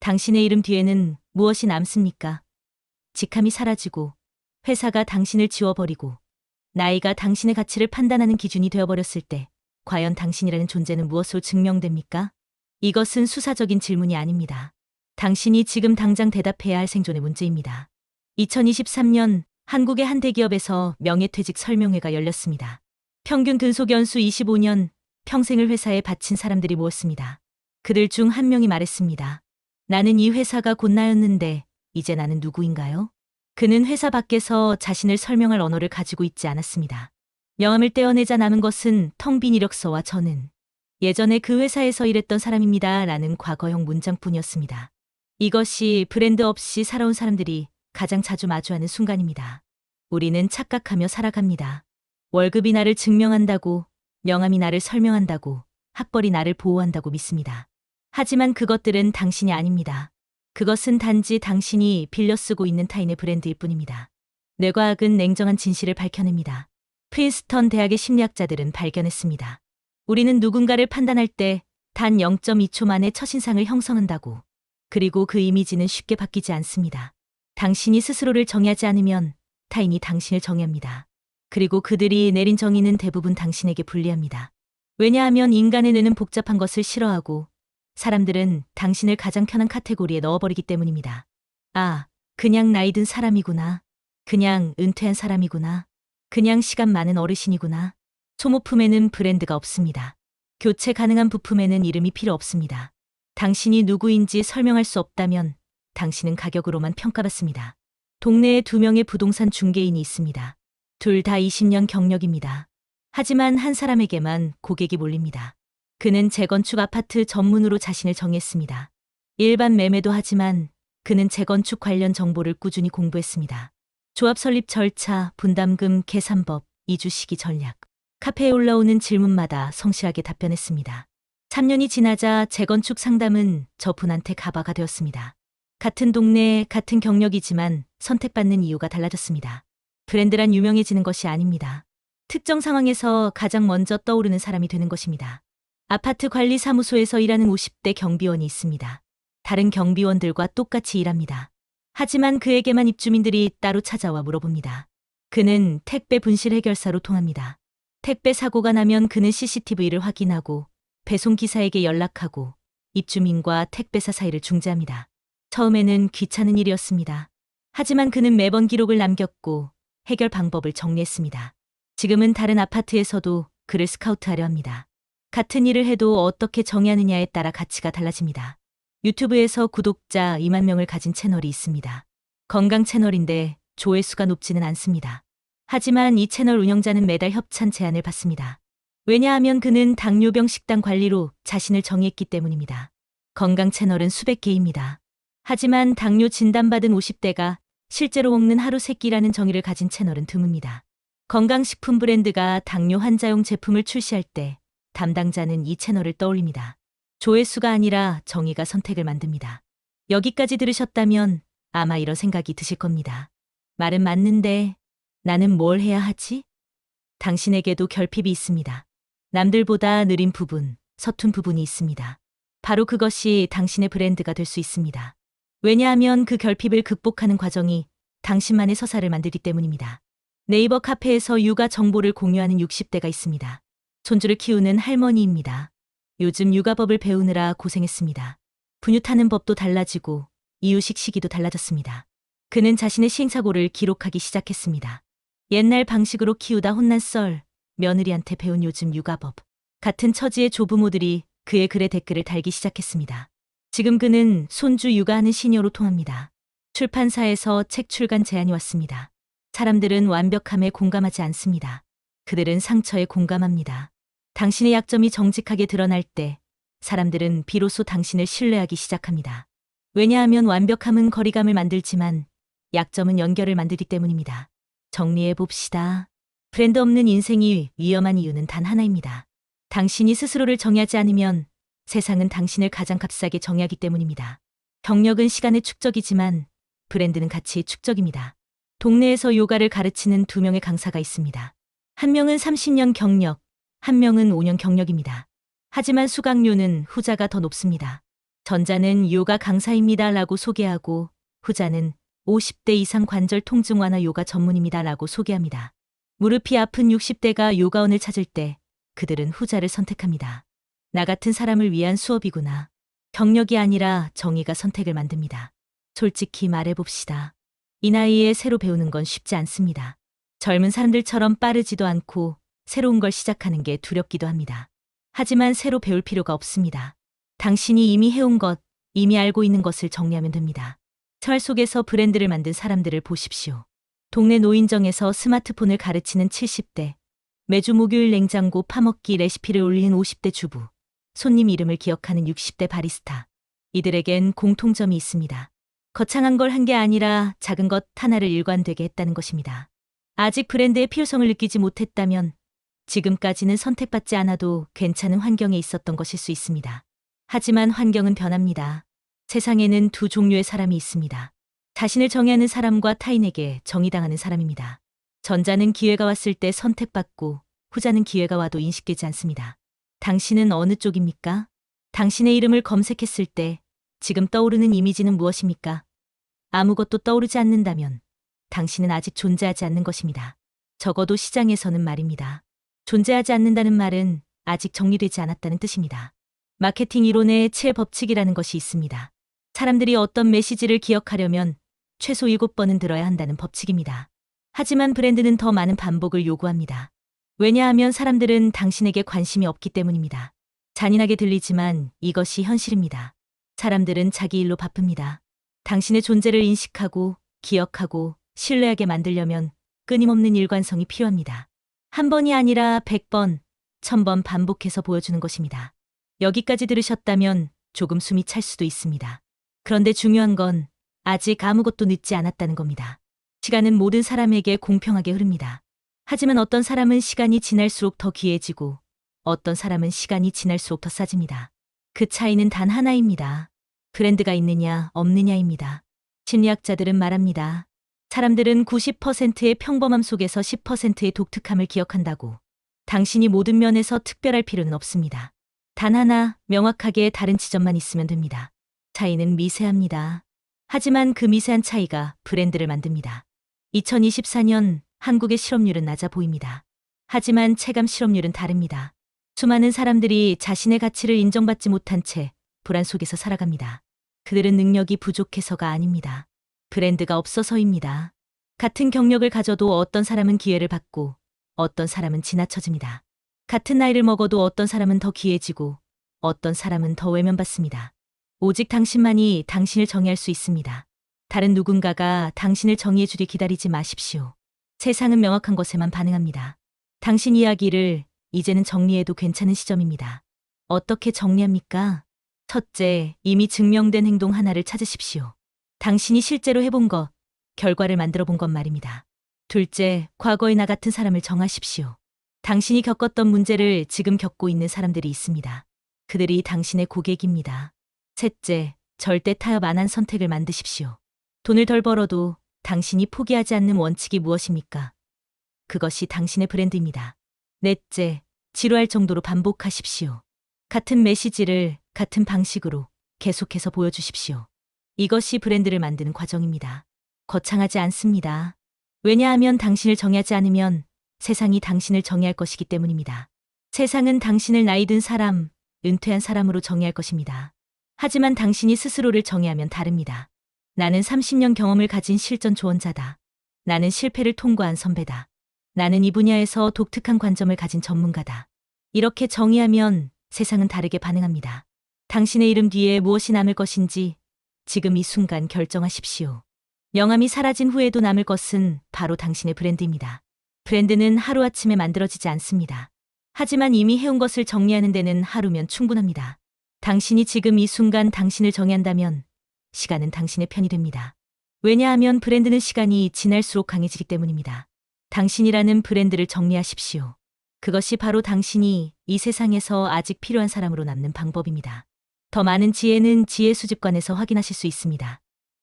당신의 이름 뒤에는 무엇이 남습니까? 직함이 사라지고 회사가 당신을 지워버리고 나이가 당신의 가치를 판단하는 기준이 되어버렸을 때 과연 당신이라는 존재는 무엇으로 증명됩니까? 이것은 수사적인 질문이 아닙니다. 당신이 지금 당장 대답해야 할 생존의 문제입니다. 2023년 한국의 한 대기업에서 명예퇴직 설명회가 열렸습니다. 평균 근속 연수 25년, 평생을 회사에 바친 사람들이 모였습니다. 그들 중 한 명이 말했습니다. 나는 이 회사가 곧 나였는데 이제 나는 누구인가요? 그는 회사 밖에서 자신을 설명할 언어를 가지고 있지 않았습니다. 명함을 떼어내자 남은 것은 텅 빈 이력서와 저는 예전에 그 회사에서 일했던 사람입니다. 라는 과거형 문장뿐이었습니다. 이것이 브랜드 없이 살아온 사람들이 가장 자주 마주하는 순간입니다. 우리는 착각하며 살아갑니다. 월급이 나를 증명한다고, 명함이 나를 설명한다고, 학벌이 나를 보호한다고 믿습니다. 하지만 그것들은 당신이 아닙니다. 그것은 단지 당신이 빌려 쓰고 있는 타인의 브랜드일 뿐입니다. 뇌과학은 냉정한 진실을 밝혀냅니다. 프린스턴 대학의 심리학자들은 발견했습니다. 우리는 누군가를 판단할 때 단 0.2초 만에 첫인상을 형성한다고. 그리고 그 이미지는 쉽게 바뀌지 않습니다. 당신이 스스로를 정의하지 않으면 타인이 당신을 정의합니다. 그리고 그들이 내린 정의는 대부분 당신에게 불리합니다. 왜냐하면 인간의 뇌는 복잡한 것을 싫어하고 사람들은 당신을 가장 편한 카테고리에 넣어버리기 때문입니다. 아, 그냥 나이 든 사람이구나. 그냥 은퇴한 사람이구나. 그냥 시간 많은 어르신이구나. 소모품에는 브랜드가 없습니다. 교체 가능한 부품에는 이름이 필요 없습니다. 당신이 누구인지 설명할 수 없다면 당신은 가격으로만 평가받습니다. 동네에 두 명의 부동산 중개인이 있습니다. 둘 다 20년 경력입니다. 하지만 한 사람에게만 고객이 몰립니다. 그는 재건축 아파트 전문으로 자신을 정했습니다. 일반 매매도 하지만 그는 재건축 관련 정보를 꾸준히 공부했습니다. 조합 설립 절차, 분담금, 계산법, 이주 시기 전략. 카페에 올라오는 질문마다 성실하게 답변했습니다. 3년이 지나자 재건축 상담은 저분한테 가바가 되었습니다. 같은 동네, 같은 경력이지만 선택받는 이유가 달라졌습니다. 브랜드란 유명해지는 것이 아닙니다. 특정 상황에서 가장 먼저 떠오르는 사람이 되는 것입니다. 아파트 관리 사무소에서 일하는 50대 경비원이 있습니다. 다른 경비원들과 똑같이 일합니다. 하지만 그에게만 입주민들이 따로 찾아와 물어봅니다. 그는 택배 분실 해결사로 통합니다. 택배 사고가 나면 그는 CCTV를 확인하고 배송 기사에게 연락하고 입주민과 택배사 사이를 중재합니다. 처음에는 귀찮은 일이었습니다. 하지만 그는 매번 기록을 남겼고 해결 방법을 정리했습니다. 지금은 다른 아파트에서도 그를 스카우트하려 합니다. 같은 일을 해도 어떻게 정의하느냐에 따라 가치가 달라집니다. 유튜브에서 구독자 2만 명을 가진 채널이 있습니다. 건강 채널인데 조회수가 높지는 않습니다. 하지만 이 채널 운영자는 매달 협찬 제안을 받습니다. 왜냐하면 그는 당뇨병 식단 관리로 자신을 정의했기 때문입니다. 건강 채널은 수백 개입니다. 하지만 당뇨 진단받은 50대가 실제로 먹는 하루 세 끼라는 정의를 가진 채널은 드뭅니다. 건강식품 브랜드가 당뇨 환자용 제품을 출시할 때 담당자는 이 채널을 떠올립니다. 조회수가 아니라 정의가 선택을 만듭니다. 여기까지 들으셨다면 아마 이런 생각이 드실 겁니다. 말은 맞는데 나는 뭘 해야 하지? 당신에게도 결핍이 있습니다. 남들보다 느린 부분, 서툰 부분이 있습니다. 바로 그것이 당신의 브랜드가 될 수 있습니다. 왜냐하면 그 결핍을 극복하는 과정이 당신만의 서사를 만들기 때문입니다. 네이버 카페에서 육아 정보를 공유하는 60대가 있습니다. 손주를 키우는 할머니입니다. 요즘 육아법을 배우느라 고생했습니다. 분유 타는 법도 달라지고 이유식 시기도 달라졌습니다. 그는 자신의 시행착오를 기록하기 시작했습니다. 옛날 방식으로 키우다 혼난 썰, 며느리한테 배운 요즘 육아법. 같은 처지의 조부모들이 그의 글에 댓글을 달기 시작했습니다. 지금 그는 손주 육아하는 시녀로 통합니다. 출판사에서 책 출간 제안이 왔습니다. 사람들은 완벽함에 공감하지 않습니다. 그들은 상처에 공감합니다. 당신의 약점이 정직하게 드러날 때 사람들은 비로소 당신을 신뢰하기 시작합니다. 왜냐하면 완벽함은 거리감을 만들지만 약점은 연결을 만들기 때문입니다. 정리해 봅시다. 브랜드 없는 인생이 위험한 이유는 단 하나입니다. 당신이 스스로를 정의하지 않으면 세상은 당신을 가장 값싸게 정의하기 때문입니다. 경력은 시간의 축적이지만 브랜드는 가치의 축적입니다. 동네에서 요가를 가르치는 두 명의 강사가 있습니다. 한 명은 30년 경력, 한 명은 5년 경력입니다. 하지만 수강료는 후자가 더 높습니다. 전자는 요가 강사입니다 라고 소개하고 후자는 50대 이상 관절 통증 완화 요가 전문입니다 라고 소개합니다. 무릎이 아픈 60대가 요가원을 찾을 때 그들은 후자를 선택합니다. 나 같은 사람을 위한 수업이구나. 경력이 아니라 정의가 선택을 만듭니다. 솔직히 말해봅시다. 이 나이에 새로 배우는 건 쉽지 않습니다. 젊은 사람들처럼 빠르지도 않고 새로운 걸 시작하는 게 두렵기도 합니다. 하지만 새로 배울 필요가 없습니다. 당신이 이미 해온 것, 이미 알고 있는 것을 정리하면 됩니다. 생활 속에서 브랜드를 만든 사람들을 보십시오. 동네 노인정에서 스마트폰을 가르치는 70대, 매주 목요일 냉장고 파먹기 레시피를 올리는 50대 주부, 손님 이름을 기억하는 60대 바리스타. 이들에겐 공통점이 있습니다. 거창한 걸 한 게 아니라 작은 것 하나를 일관되게 했다는 것입니다. 아직 브랜드의 필요성을 느끼지 못했다면 지금까지는 선택받지 않아도 괜찮은 환경에 있었던 것일 수 있습니다. 하지만 환경은 변합니다. 세상에는 두 종류의 사람이 있습니다. 자신을 정의하는 사람과 타인에게 정의당하는 사람입니다. 전자는 기회가 왔을 때 선택받고 후자는 기회가 와도 인식되지 않습니다. 당신은 어느 쪽입니까? 당신의 이름을 검색했을 때 지금 떠오르는 이미지는 무엇입니까? 아무것도 떠오르지 않는다면 당신은 아직 존재하지 않는 것입니다. 적어도 시장에서는 말입니다. 존재하지 않는다는 말은 아직 정리되지 않았다는 뜻입니다. 마케팅 이론의 7법칙이라는 것이 있습니다. 사람들이 어떤 메시지를 기억하려면 최소 7번은 들어야 한다는 법칙입니다. 하지만 브랜드는 더 많은 반복을 요구합니다. 왜냐하면 사람들은 당신에게 관심이 없기 때문입니다. 잔인하게 들리지만 이것이 현실입니다. 사람들은 자기 일로 바쁩니다. 당신의 존재를 인식하고 기억하고 신뢰하게 만들려면 끊임없는 일관성이 필요합니다. 한 번이 아니라 100번, 1000번 반복해서 보여주는 것입니다. 여기까지 들으셨다면 조금 숨이 찰 수도 있습니다. 그런데 중요한 건 아직 아무것도 늦지 않았다는 겁니다. 시간은 모든 사람에게 공평하게 흐릅니다. 하지만 어떤 사람은 시간이 지날수록 더 귀해지고 어떤 사람은 시간이 지날수록 더 싸집니다. 그 차이는 단 하나입니다. 브랜드가 있느냐 없느냐입니다. 심리학자들은 말합니다. 사람들은 90%의 평범함 속에서 10%의 독특함을 기억한다고. 당신이 모든 면에서 특별할 필요는 없습니다. 단 하나 명확하게 다른 지점만 있으면 됩니다. 차이는 미세합니다. 하지만 그 미세한 차이가 브랜드를 만듭니다. 2024년 한국의 실업률은 낮아 보입니다. 하지만 체감 실업률은 다릅니다. 수많은 사람들이 자신의 가치를 인정받지 못한 채 불안 속에서 살아갑니다. 그들은 능력이 부족해서가 아닙니다. 브랜드가 없어서입니다. 같은 경력을 가져도 어떤 사람은 기회를 받고 어떤 사람은 지나쳐집니다. 같은 나이를 먹어도 어떤 사람은 더 귀해지고 어떤 사람은 더 외면받습니다. 오직 당신만이 당신을 정의할 수 있습니다. 다른 누군가가 당신을 정의해주리 기다리지 마십시오. 세상은 명확한 것에만 반응합니다. 당신 이야기를 이제는 정리해도 괜찮은 시점입니다. 어떻게 정리합니까? 첫째, 이미 증명된 행동 하나를 찾으십시오. 당신이 실제로 해본 것, 결과를 만들어 본 것 말입니다. 둘째, 과거의 나 같은 사람을 정하십시오. 당신이 겪었던 문제를 지금 겪고 있는 사람들이 있습니다. 그들이 당신의 고객입니다. 셋째, 절대 타협 안 한 선택을 만드십시오. 돈을 덜 벌어도 당신이 포기하지 않는 원칙이 무엇입니까? 그것이 당신의 브랜드입니다. 넷째, 지루할 정도로 반복하십시오. 같은 메시지를 같은 방식으로 계속해서 보여주십시오. 이것이 브랜드를 만드는 과정입니다. 거창하지 않습니다. 왜냐하면 당신을 정의하지 않으면 세상이 당신을 정의할 것이기 때문입니다. 세상은 당신을 나이 든 사람, 은퇴한 사람으로 정의할 것입니다. 하지만 당신이 스스로를 정의하면 다릅니다. 나는 30년 경험을 가진 실전 조언자다. 나는 실패를 통과한 선배다. 나는 이 분야에서 독특한 관점을 가진 전문가다. 이렇게 정의하면 세상은 다르게 반응합니다. 당신의 이름 뒤에 무엇이 남을 것인지 지금 이 순간 결정하십시오. 명함이 사라진 후에도 남을 것은 바로 당신의 브랜드입니다. 브랜드는 하루아침에 만들어지지 않습니다. 하지만 이미 해온 것을 정리하는 데는 하루면 충분합니다. 당신이 지금 이 순간 당신을 정의한다면 시간은 당신의 편이 됩니다. 왜냐하면 브랜드는 시간이 지날수록 강해지기 때문입니다. 당신이라는 브랜드를 정리하십시오. 그것이 바로 당신이 이 세상에서 아직 필요한 사람으로 남는 방법입니다. 더 많은 지혜는 지혜 수집관에서 확인하실 수 있습니다.